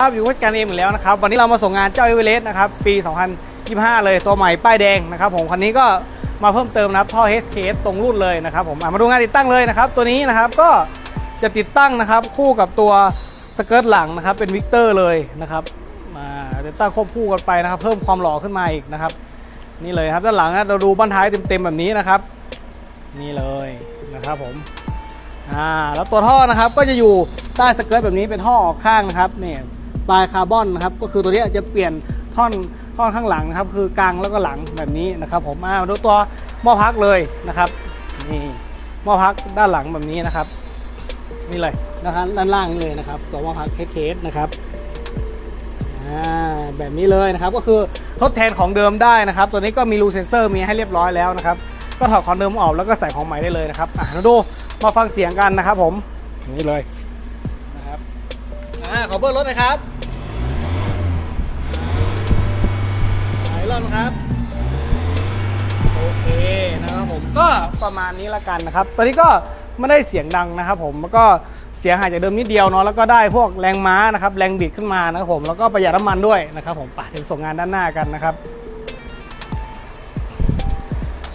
ครับอยู่กับกันเองเหมือนแล้วนะครับวันนี้เรามาส่งงานเจ้าเอเวอเรสต์นะครับปี 2025 เลยตัวใหม่ป้ายแดงนะครับผมคันนี้ก็มาเพิ่มเติมนะครับท่อ HKS ตรงรุ่นเลยนะครับผมมาดูงานติดตั้งเลยนะครับตัวนี้นะครับก็จะติดตั้งนะครับคู่กับตัวสเกิร์ตหลังนะครับเป็นวิกเตอร์เลยนะครับมาติดตั้งควบคู่กันไปนะครับ เพิ่มความหล่อขึ้นมาอีกนะครับ นี่เลยครับด้านหลังนะเราดูบ้นท้ายเต็มๆแบบนี้นะครับ นี่เลยนะครับผมอ่าแล้วตัวท่อนะครับก็จะอยู่ใต้สเกิร์ตแบบนี้เป็นท่อออกข้างนะครับนี่ ลายคาร์บอนนะครับก็คือตัวนี้จะเปลี่ยนท่อนท่อนข้างหลังนะครับ คือกลางแล้วก็หลังแบบนี้นะครับ ผมอ่ามาดูตัวหม้อพักเลยนะครับนี่หม้อพักด้านหลังแบบนี้นะครับ นี่เลยนะครับด้านล่างนี่เลยนะครับ ตัวหม้อพักเคสนะครับอ่าแบบนี้เลยนะครับก็คือทดแทนของเดิมได้นะครับ ตัวนี้ก็มีรูเซนเซอร์มีให้เรียบร้อยแล้วนะครับ ก็ถอดของเดิมออกแล้วก็ใส่ของใหม่ได้เลยนะครับอะมาดูมาฟังเสียงกันนะครับผมนี่เลยนะครับอ่าขอเบอร์รถนะครับ นะครับ โอเคนะครับผมก็ประมาณนี้ละกันนะครับ ตอนนี้ก็ไม่ได้เสียงดังนะครับ ผมแล้วก็เสียงหายจากเดิมนิดเดียวเนาะแล้วก็ได้พวกแรงม้านะครับ แรงบิดขึ้นมานะครับผมแล้วก็ประหยัดน้ำมันด้วยนะครับผมไปถึงส่งงานด้านหน้ากันนะครับ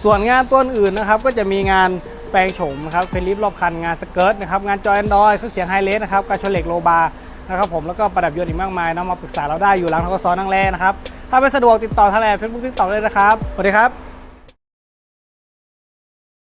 ส่วนงานตัวอื่นนะครับ ก็จะมีงานแปลงโฉมนะครับเฟลิปรอบคันงานสเกิร์ตนะครับงานจอยแอนดรอยเครื่องเสียงไฮเลสนะครับการชเล็กโลบาร์นะครับผมแล้วก็ประดับยนต์อีกมากมายนะมาปรึกษาเราได้อยู่หลังทกศนั่งแรนะครับ ถ้าไม่สะดวกติดต่อทางแอดเฟซบุ๊กติดต่อเลยนะครับสวัสดีครับ